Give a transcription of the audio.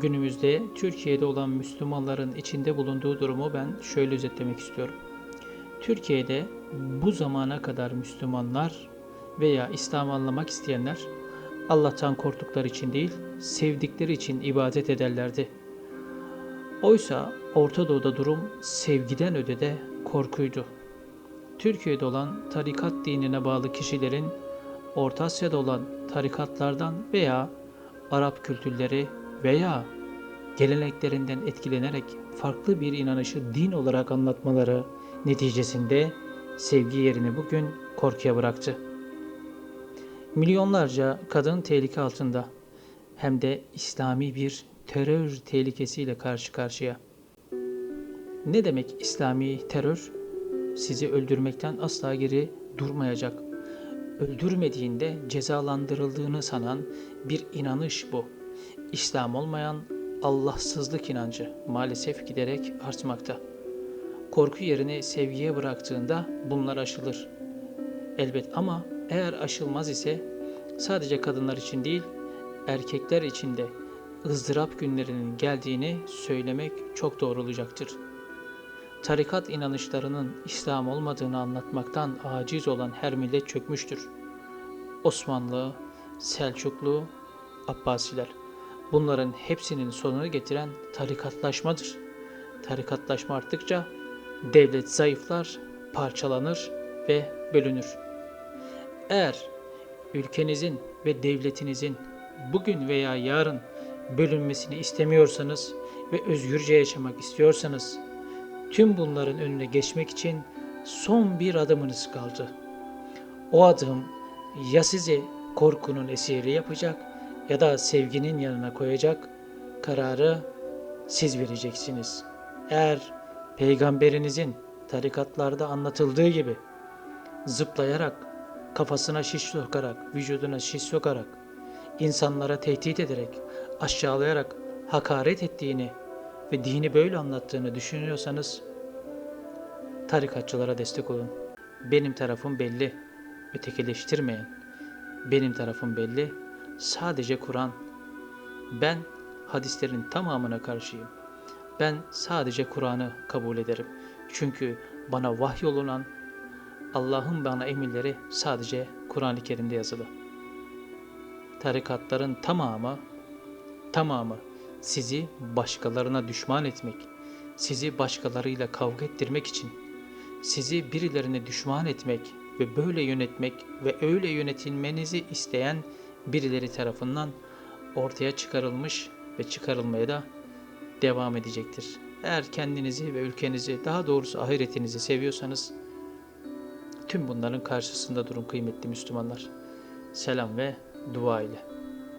günümüzde Türkiye'de olan Müslümanların içinde bulunduğu durumu ben şöyle özetlemek istiyorum. Türkiye'de bu zamana kadar Müslümanlar veya İslam'ı anlamak isteyenler Allah'tan korktukları için değil, sevdikleri için ibadet ederlerdi. Oysa Orta Doğu'da durum sevgiden öte de korkuydu. Türkiye'de olan tarikat dinine bağlı kişilerin Orta Asya'da olan tarikatlardan veya Arap kültürleri veya geleneklerinden etkilenerek farklı bir inanışı din olarak anlatmaları neticesinde sevgi yerini bugün korkuya bıraktı. Milyonlarca kadın tehlike altında hem de İslami bir terör tehlikesiyle karşı karşıya. Ne demek İslami terör? Sizi öldürmekten asla geri durmayacak. Öldürmediğinde cezalandırıldığını sanan bir inanış bu. İslam olmayan Allahsızlık inancı maalesef giderek artmakta. Korku yerini sevgiye bıraktığında bunlar aşılır. Elbet ama eğer aşılmaz ise sadece kadınlar için değil, erkekler için de ızdırap günlerinin geldiğini söylemek çok doğru olacaktır. Tarikat inanışlarının İslam olmadığını anlatmaktan aciz olan her millet çökmüştür. Osmanlı, Selçuklu, Abbasiler. Bunların hepsinin sonunu getiren tarikatlaşmadır. Tarikatlaşma arttıkça devlet zayıflar, parçalanır ve bölünür. Eğer ülkenizin ve devletinizin bugün veya yarın bölünmesini istemiyorsanız ve özgürce yaşamak istiyorsanız tüm bunların önüne geçmek için son bir adımınız kaldı. O adım ya sizi korkunun esiri yapacak ya da sevginin yanına koyacak kararı siz vereceksiniz. Eğer peygamberinizin tarikatlarda anlatıldığı gibi zıplayarak, kafasına şiş sokarak, vücuduna şiş sokarak, insanlara tehdit ederek, aşağılayarak hakaret ettiğini ve dini böyle anlattığını düşünüyorsanız tarikatçılara destek olun. Benim tarafım belli. Ötekileştirmeyin. Benim tarafım belli. Sadece Kur'an. Ben hadislerin tamamına karşıyım. Ben sadece Kur'an'ı kabul ederim. Çünkü bana vahyolunan Allah'ın bana emirleri sadece Kur'an-ı Kerim'de yazılı. Tarikatların tamamı tamamı sizi başkalarına düşman etmek, sizi başkalarıyla kavga ettirmek için, sizi birilerine düşman etmek ve böyle yönetmek ve öyle yönetilmenizi isteyen birileri tarafından ortaya çıkarılmış ve çıkarılmaya da devam edecektir. Eğer kendinizi ve ülkenizi, daha doğrusu ahiretinizi seviyorsanız tüm bunların karşısında durun kıymetli Müslümanlar. Selam ve dua ile.